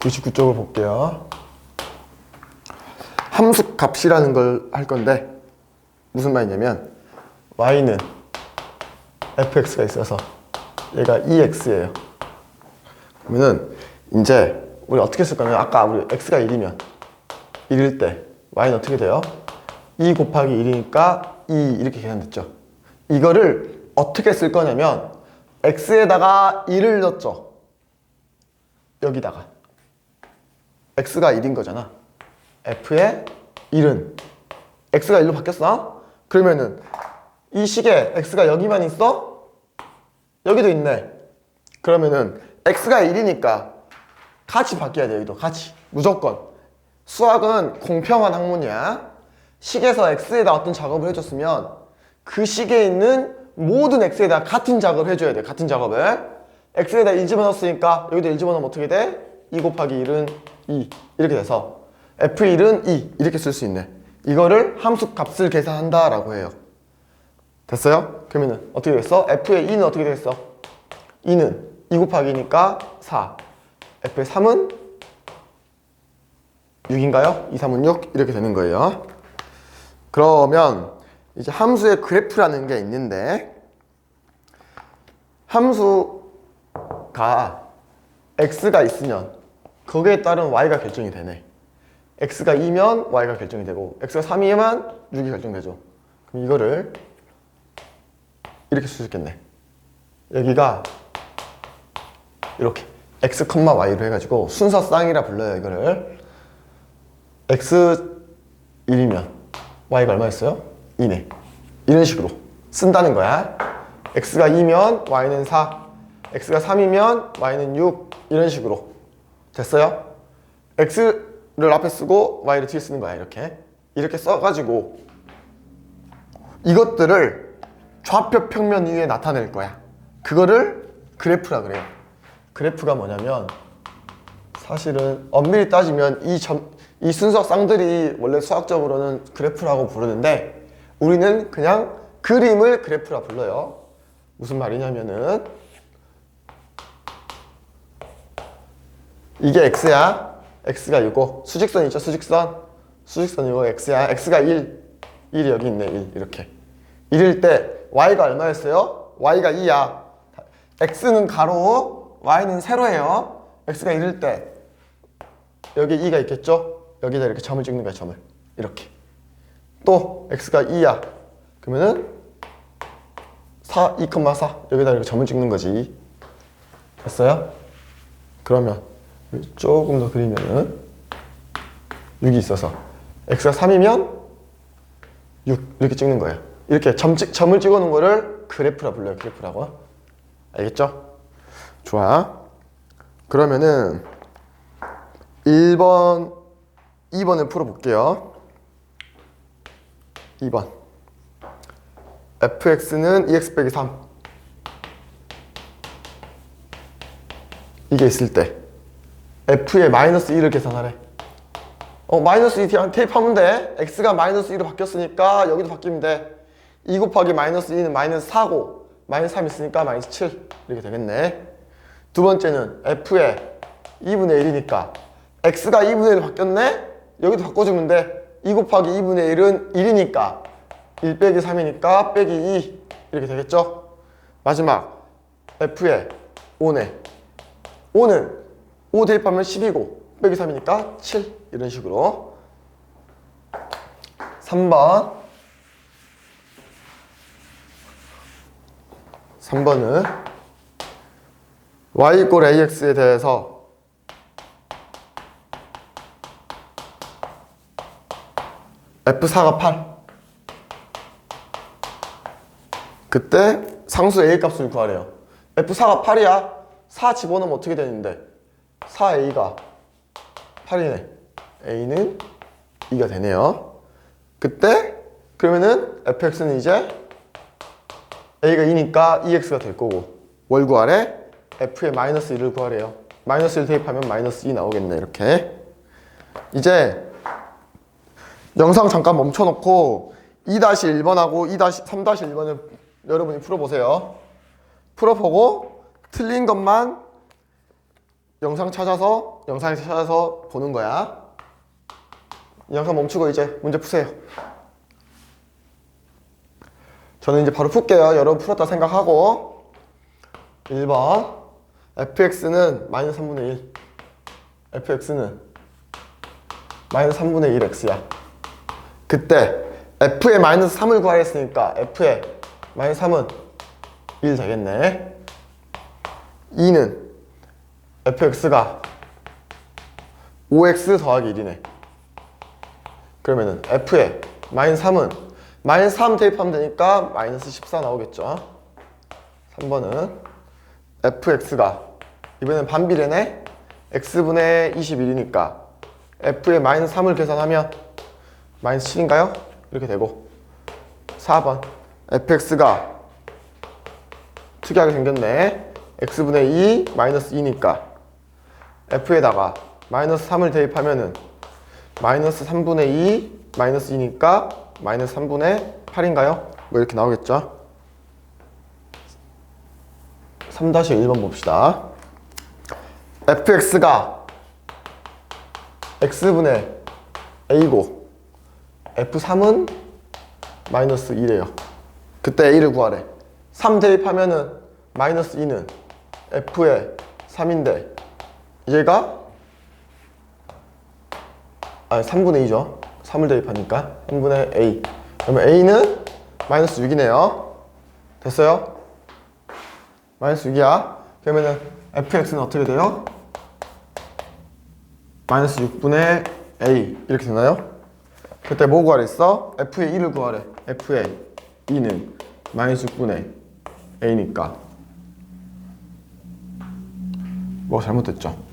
99쪽을 볼게요. 함수 값이라는 걸 할 건데 무슨 말이냐면 y는 fx가 있어서 얘가 2x예요. 그러면은 이제 우리 어떻게 쓸 거냐면 아까 우리 x가 1이면 1일 때 y는 어떻게 돼요? 2 곱하기 1이니까 2 이렇게 계산됐죠. 이거를 어떻게 쓸 거냐면 x에다가 1을 넣었죠. 여기다가 x가 1인 거잖아. f의 1은 x가 1로 바뀌었어? 그러면은 이 식에 x가 여기만 있어? 여기도 있네. 그러면은 x가 1이니까 같이 바뀌어야 돼 여기도 같이 무조건 수학은 공평한 학문이야 식에서 x에다 어떤 작업을 해줬으면 그 식에 있는 모든 x에다 같은 작업을 해줘야 돼 같은 작업을 x에다 1 집어넣었으니까 여기도 1 집어넣으면 어떻게 돼? 2 곱하기 1은 2 이렇게 돼서 f1은 2 이렇게 쓸 수 있네 이거를 함수 값을 계산한다 라고 해요 됐어요? 그러면은 어떻게 되겠어? f의 2는 어떻게 되겠어? 2는 2 곱하기니까 4 f의 3은 6인가요? 2, 3은 6 이렇게 되는 거예요 그러면 이제 함수의 그래프라는 게 있는데 함수가 x가 있으면 거기에 따른 y가 결정이 되네. x가 2면 y가 결정이 되고 x가 3이면 6이 결정되죠. 그럼 이거를 이렇게 쓸 수 있겠네. 여기가 이렇게 x, y로 해가지고 순서 쌍이라 불러요 이거를. x 1이면 y가 얼마였어요? 2네. 이런 식으로 쓴다는 거야. x가 2면 y는 4 x가 3이면 y는 6 이런 식으로 됐어요? x를 앞에 쓰고 y를 뒤에 쓰는 거야 이렇게 이렇게 써가지고 이것들을 좌표 평면 위에 나타낼 거야 그거를 그래프라 그래요 그래프가 뭐냐면 사실은 엄밀히 따지면 이, 점, 이 순서 쌍들이 원래 수학적으로는 그래프라고 부르는데 우리는 그냥 그림을 그래프라 불러요. 무슨 말이냐면은 이게 x야. x가 이거 수직선 있죠 수직선. 수직선 이거 x야. x가 1. 1이 여기 있네 1 이렇게. 1일 때 y가 얼마였어요? y가 2야. x는 가로, y는 세로예요. x가 1일 때 여기 2가 있겠죠? 여기다 이렇게 점을 찍는 거야, 점을. 이렇게. 또 x가 2야. 그러면은 4, 2,4 여기다 이렇게 점을 찍는 거지. 됐어요? 그러면 조금 더 그리면은 6이 있어서 x가 3이면 6 이렇게 찍는 거예요. 이렇게 점 찍, 점을 찍어 놓은 거를 그래프라 불러요. 그래프라고. 알겠죠? 좋아. 그러면은 1번, 2번을 풀어볼게요. 2번. fx는 2x 빼기 3. 이게 있을 때 f의 마이너스 1을 계산하래. 어, 마이너스 2 대입하면 돼. x가 마이너스 2로 바뀌었으니까 여기도 바뀌면 돼. 2 곱하기 마이너스 2는 마이너스 4고 마이너스 3 있으니까 마이너스 7 이렇게 되겠네. 두 번째는 f의 2분의 1이니까 x가 2분의 1로 바뀌었네? 여기도 바꿔주면 돼. 2 곱하기 2분의 1은 1이니까 1 빼기 3이니까 빼기 2 이렇게 되겠죠? 마지막 f의 5네. 5는 5 대입하면 10이고 빼기 3이니까 7 이런 식으로. 3번. 3번은 y 이꼴 ax에 대해서 F4가 8 그때 상수 A 값을 구하래요. F4가 8이야. 4 집어넣으면 어떻게 되는데 4A가 8이네. A는 2가 되네요. 그때 그러면은 fx는 이제 a가 2니까 2x가 될 거고 월 구하래 f의 마이너스 1을 구하래요. 마이너스 1 대입하면 마이너스 2 나오겠네 이렇게. 이제 영상 잠깐 멈춰놓고 2-1번하고 2-3-1번을 여러분이 풀어보세요. 풀어보고 틀린 것만 영상 찾아서 영상 찾아서 보는 거야. 이 영상 멈추고 이제 문제 푸세요. 저는 이제 바로 풀게요. 여러분 풀었다 생각하고 1번 fx는 마이너스 3분의 1 fx는 마이너스 3분의 1x야. 그때 f의 마이너스 3을 구하려 했으니까 f의 마이너스 3은 1 되겠네. 2는 fx가 5x 더하기 1이네. 그러면은 f의 마이너스 3은 마이너스 3 대입하면 되니까 마이너스 14 나오겠죠. 3번은 fx가 이번엔 반비례네. x분의 21이니까 f의 마이너스 3을 계산하면 마이너스 7인가요? 이렇게 되고 4번 fx가 특이하게 생겼네 x분의 2 마이너스 2니까 f에다가 마이너스 3을 대입하면은 마이너스 3분의 2 마이너스 2니까 마이너스 3분의 8인가요? 뭐 이렇게 나오겠죠? 3-1번 봅시다. Fx가 x분의 a고 f3은 마이너스 2래요. 그때 a를 구하래. 3 대입하면은 마이너스 2는 f의 3인데 얘가 아니 3분의 2죠 3을 대입하니까 3분의 a 그러면 a는 마이너스 6이네요 됐어요? 마이너스 6이야 그러면은 fx는 어떻게 돼요? 마이너스 6분의 a 이렇게 되나요? 그때 뭐 구하래 했어? f의 1을 구하래 f의 2는 마이너스 6분의 a니까 뭐가 잘못됐죠?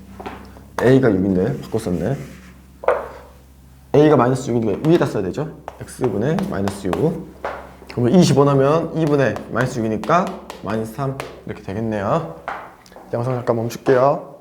A가 6인데 바꿨었네. A가 마이너스 6이니까 위에다 써야 되죠? x분의 마이너스 6 그러면 25 나면 2분의 마이너스 6이니까 마이너스 3 이렇게 되겠네요. 영상 잠깐 멈출게요